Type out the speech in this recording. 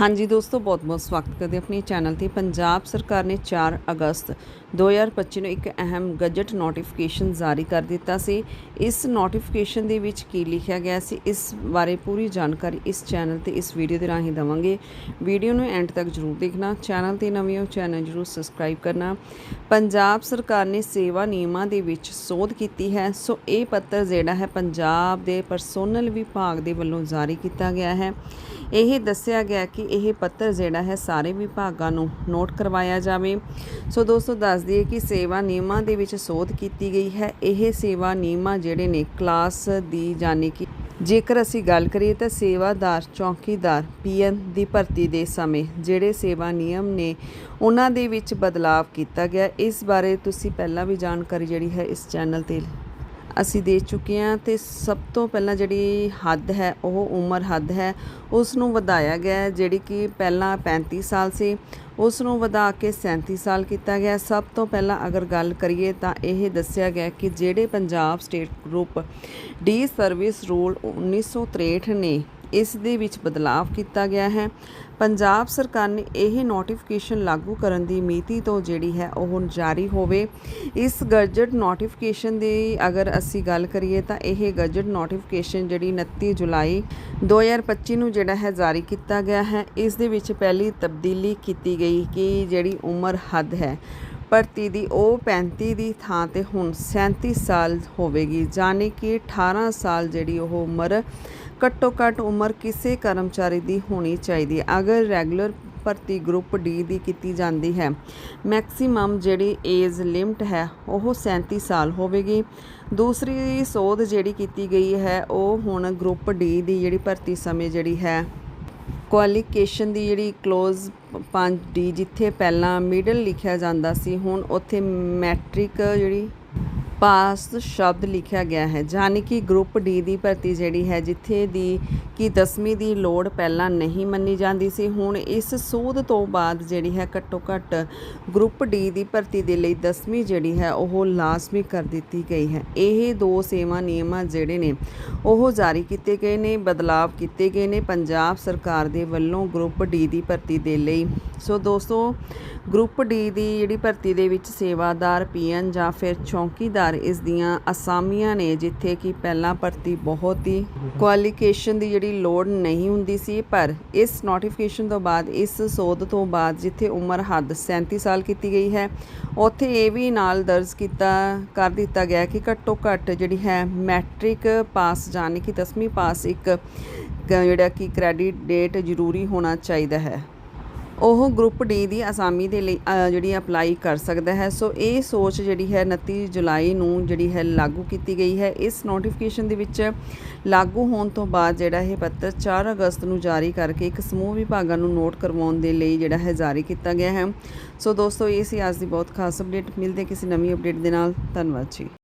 ਹਾਂਜੀ ਦੋਸਤੋ ਬਹੁਤ-ਬਹੁਤ ਸਵਾਗਤ ਕਰਦੇ ਆਪਣੇ ਚੈਨਲ ਤੇ। ਪੰਜਾਬ ਸਰਕਾਰ ਨੇ 4 ਅਗਸਤ 2025 ਨੂੰ ਇੱਕ ਅਹਿਮ ਗਜਟ ਨੋਟੀਫਿਕੇਸ਼ਨ ਜਾਰੀ ਕਰ ਦਿੱਤਾ ਸੀ। ਇਸ ਨੋਟੀਫਿਕੇਸ਼ਨ ਦੇ ਵਿੱਚ ਕੀ ਲਿਖਿਆ ਗਿਆ ਸੀ, ਇਸ ਬਾਰੇ ਪੂਰੀ ਜਾਣਕਾਰੀ ਇਸ ਚੈਨਲ ਤੇ ਇਸ ਵੀਡੀਓ ਦੇ ਰਾਹੀਂ ਦਵਾਂਗੇ। ਵੀਡੀਓ ਨੂੰ ਐਂਡ ਤੱਕ ਜਰੂਰ ਦੇਖਣਾ, ਚੈਨਲ ਤੇ ਨਵੇਂ ਹੋ ਚੈਨਲ ਜਰੂਰ ਸਬਸਕ੍ਰਾਈਬ ਕਰਨਾ। ਪੰਜਾਬ ਸਰਕਾਰ ਨੇ ਸੇਵਾ ਨਿਯਮਾਂ ਦੇ ਵਿੱਚ ਸੋਧ ਕੀਤੀ ਹੈ, ਸੋ ਇਹ ਪੱਤਰ ਜਿਹੜਾ ਹੈ ਪੰਜਾਬ ਦੇ ਪਰਸੋਨਲ ਵਿਭਾਗ ਦੇ ਵੱਲੋਂ ਜਾਰੀ ਕੀਤਾ ਗਿਆ ਹੈ। ਇਹ ਦੱਸਿਆ ਗਿਆ ਕਿ ਇਹ ਪੱਤਰ ਜਿਹੜਾ ਹੈ ਸਾਰੇ ਵਿਭਾਗਾਂ ਨੂੰ ਨੋਟ ਕਰਵਾਇਆ ਜਾਵੇ। ਸੋ ਦੋਸਤੋ, ਦੱਸ ਦਈਏ ਕਿ ਸੇਵਾ ਨਿਯਮਾਂ ਦੇ ਵਿੱਚ ਸੋਧ ਕੀਤੀ ਗਈ ਹੈ। ਇਹ ਸੇਵਾ ਨਿਯਮਾਂ ਜਿਹੜੇ ਨੇ ਕਲਾਸ ਦੀ ਜਾਣੀ ਕਿ ਜੇਕਰ ਅਸੀਂ ਗੱਲ ਕਰੀਏ ਤਾਂ ਸੇਵਾਦਾਰ, ਚੌਕੀਦਾਰ ਪੀਐਨ ਦੀ ਭਰਤੀ ਦੇ ਸਮੇਂ ਜਿਹੜੇ ਸੇਵਾ ਨਿਯਮ ਨੇ ਉਹਨਾਂ ਦੇ ਵਿੱਚ ਬਦਲਾਅ ਕੀਤਾ ਗਿਆ। ਇਸ ਬਾਰੇ ਤੁਸੀਂ ਪਹਿਲਾਂ ਵੀ ਜਾਣਕਾਰੀ ਜਿਹੜੀ ਹੈ ਇਸ ਚੈਨਲ ਤੇ ਅਸੀਂ ਦੇ ਚੁੱਕੇ ਹਾਂ ਤੇ ਸਭ ਤੋਂ ਪਹਿਲਾਂ ਜਿਹੜੀ ਹੱਦ ਹੈ, ਉਹ ਉਮਰ ਹੱਦ ਹੈ, ਉਸ ਨੂੰ ਵਧਾਇਆ ਗਿਆ ਜਿਹੜੀ ਕਿ ਪਹਿਲਾਂ 35 ਸਾਲ ਸੀ। ਉਸ ਨੂੰ ਵਧਾ ਕੇ 37 ਸਾਲ ਕੀਤਾ ਗਿਆ ਸਭ ਤੋਂ ਪਹਿਲਾਂ ਅਗਰ ਗੱਲ ਕਰੀਏ ਤਾਂ ਇਹ ਦੱਸਿਆ ਗਿਆ ਕਿ ਜਿਹੜੇ Punjab state group D service rule 1963 ਨੇ ਇਸ ਦੇ ਵਿੱਚ ਬਦਲਾਅ ਕੀਤਾ ਗਿਆ ਹੈ। ਪੰਜਾਬ ਸਰਕਾਰ ਨੇ ਇਹ ਨੋਟੀਫਿਕੇਸ਼ਨ ਲਾਗੂ ਕਰਨ ਦੀ ਮਿਤੀ ਤੋਂ ਜਿਹੜੀ ਹੈ ਉਹ ਜਾਰੀ ਹੋਵੇ। ਇਸ ਗਜਟ ਨੋਟੀਫਿਕੇਸ਼ਨ ਦੀ ਅਗਰ ਅਸੀਂ ਗੱਲ ਕਰੀਏ ਤਾਂ ਇਹ ਗਜਟ ਨੋਟੀਫਿਕੇਸ਼ਨ ਜਿਹੜੀ 29 ਜੁਲਾਈ 2025 ਨੂੰ ਜਿਹੜਾ ਹੈ ਜਾਰੀ ਕੀਤਾ ਗਿਆ ਹੈ। ਇਸ ਦੇ ਵਿੱਚ ਪਹਿਲੀ ਤਬਦੀਲੀ ਕੀਤੀ ਗਈ ਕਿ ਜਿਹੜੀ ਉਮਰ ਹੱਦ ਹੈ, ਭਰਤੀ ਦੀ, ਉਹ 35 ਦੀ ਥਾਂ ਤੇ ਹੁਣ 37 ਸਾਲ ਹੋਵੇਗੀ। ਯਾਨੀ ਕਿ 18 ਸਾਲ ਜਿਹੜੀ ਉਹ ਉਮਰ ਘੱਟੋ ਘੱਟ ਉਮਰ ਕਿਸੇ ਕਰਮਚਾਰੀ ਦੀ ਹੋਣੀ ਚਾਹੀਦੀ ਹੈ। ਅਗਰ ਰੈਗੂਲਰ ਭਰਤੀ ਗਰੁੱਪ ਡੀ ਦੀ ਕੀਤੀ ਜਾਂਦੀ ਹੈ, ਮੈਕਸਿਮਮ ਜਿਹੜੀ ਏਜ ਲਿਮਟ ਹੈ ਉਹ 37 ਸਾਲ ਹੋਵੇਗੀ। ਦੂਸਰੀ ਸੋਧ ਜਿਹੜੀ ਕੀਤੀ ਗਈ ਹੈ, ਉਹ ਹੁਣ ਗਰੁੱਪ ਡੀ ਦੀ ਜਿਹੜੀ ਭਰਤੀ ਸਮੇਂ ਜਿਹੜੀ ਹੈ ਕੁਆਲੀਫਿਕੇਸ਼ਨ ਦੀ ਜਿਹੜੀ ਕਲੋਜ਼ 5D ਜਿੱਥੇ ਪਹਿਲਾਂ ਮਿਡਲ ਲਿਖਿਆ ਜਾਂਦਾ ਸੀ, ਹੁਣ ਉੱਥੇ ਮੈਟ੍ਰਿਕ ਜਿਹੜੀ ਪਾਸ ਸ਼ਬਦ ਲਿਖਿਆ ਗਿਆ ਹੈ ਯਾਨੀ ਕਿ ਗਰੁੱਪ ਡੀ ਦੀ ਭਰਤੀ ਜਿਹੜੀ ਹੈ, ਜਿੱਥੇ ਦੀ ਕਿ 10ਵੀਂ ਦੀ ਲੋੜ ਪਹਿਲਾਂ ਨਹੀਂ ਮੰਨੀ ਜਾਂਦੀ ਸੀ, ਹੁਣ ਇਸ ਸੋਧ ਤੋਂ ਬਾਅਦ ਜਿਹੜੀ ਹੈ, ਘੱਟੋ ਘੱਟ ਗਰੁੱਪ ਡੀ ਦੀ ਭਰਤੀ ਦੇ ਲਈ 10ਵੀਂ ਜਿਹੜੀ ਹੈ, ਉਹ ਲਾਜ਼ਮੀ ਕਰ ਦਿੱਤੀ ਗਈ ਹੈ। ਇਹ ਦੋ ਸੇਵਾ ਨਿਯਮਾਂ ਜਿਹੜੇ ਨੇ, ਉਹ ਜਾਰੀ ਕੀਤੇ ਗਏ ਨੇ, ਬਦਲਾਵ ਕੀਤੇ ਗਏ ਨੇ। ਪੰਜਾਬ ਸਰਕਾਰ ਦੇ ਵੱਲੋਂ ਗਰੁੱਪ ਡੀ ਦੀ ਭਰਤੀ ਦੇ ਲਈ, ਸੋ ਦੋਸਤੋ, ਗਰੁੱਪ ਡੀ ਦੀ ਜਿਹੜੀ ਭਰਤੀ ਦੇ ਵਿੱਚ ਸੇਵਾਦਾਰ, ਪੀਐਨ ਜਾਂ ਫਿਰ ਚੌਕੀਦਾਰ ਇਸ ਦੀਆਂ ਅਸਾਮੀਆਂ ਨੇ, ਜਿੱਥੇ ਕਿ ਪਹਿਲਾਂ ਭਰਤੀ ਬਹੁਤ ਹੀ ਕੁਆਲੀਫਿਕੇਸ਼ਨ ਦੀ ਜਿਹੜੀ ਲੋੜ ਨਹੀਂ ਹੁੰਦੀ ਸੀ, ਪਰ ਇਸ ਨੋਟੀਫਿਕੇਸ਼ਨ ਤੋਂ ਬਾਅਦ, ਇਸ ਸੋਧ ਤੋਂ ਬਾਅਦ ਜਿੱਥੇ ਉਮਰ ਹੱਦ 37 ਸਾਲ ਕੀਤੀ ਗਈ ਹੈ, ਉੱਥੇ ਇਹ ਵੀ ਨਾਲ ਦਰਜ ਕੀਤਾ, ਕਰ ਦਿੱਤਾ ਗਿਆ ਕਿ ਘੱਟੋ ਘੱਟ ਜਿਹੜੀ ਹੈ ਮੈਟ੍ਰਿਕ ਪਾਸ ਯਾਨੀ ਕਿ 10ਵੀਂ ਪਾਸ ਇੱਕ ਜਿਹੜਾ ਕਿ ਕ੍ਰੈਡਿਟ ਡੇਟ ਜ਼ਰੂਰੀ ਹੋਣਾ ਚਾਹੀਦਾ ਹੈ। ਉਹ ਗਰੁੱਪ ਡੀ ਦੀ ਅਸਾਮੀ ਦੇ ਲਈ ਜਿਹੜੀ ਅਪਲਾਈ ਕਰ ਸਕਦਾ ਹੈ। ਸੋ ਇਹ ਸੋਚ ਜਿਹੜੀ ਹੈ 29 ਜੁਲਾਈ ਨੂੰ ਜਿਹੜੀ ਹੈ ਲਾਗੂ ਕੀਤੀ ਗਈ ਹੈ। ਇਸ ਨੋਟੀਫਿਕੇਸ਼ਨ ਦੇ ਵਿੱਚ ਲਾਗੂ ਹੋਣ ਤੋਂ ਬਾਅਦ ਜਿਹੜਾ ਇਹ ਪੱਤਰ 4 ਅਗਸਤ ਨੂੰ ਜਾਰੀ ਕਰਕੇ ਇੱਕ ਸਮੂਹ ਵਿਭਾਗਾਂ ਨੂੰ ਨੋਟ ਕਰਵਾਉਣ ਦੇ ਲਈ ਜਿਹੜਾ ਹੈ ਜਾਰੀ ਕੀਤਾ ਗਿਆ ਹੈ। ਸੋ ਦੋਸਤੋ, ਇਹ ਸੀ ਅੱਜ ਦੀ ਬਹੁਤ ਖਾਸ ਅਪਡੇਟ। ਮਿਲਦੇ ਕਿਸੇ ਨਵੀਂ ਅਪਡੇਟ ਦੇ ਨਾਲ। ਧੰਨਵਾਦ ਜੀ।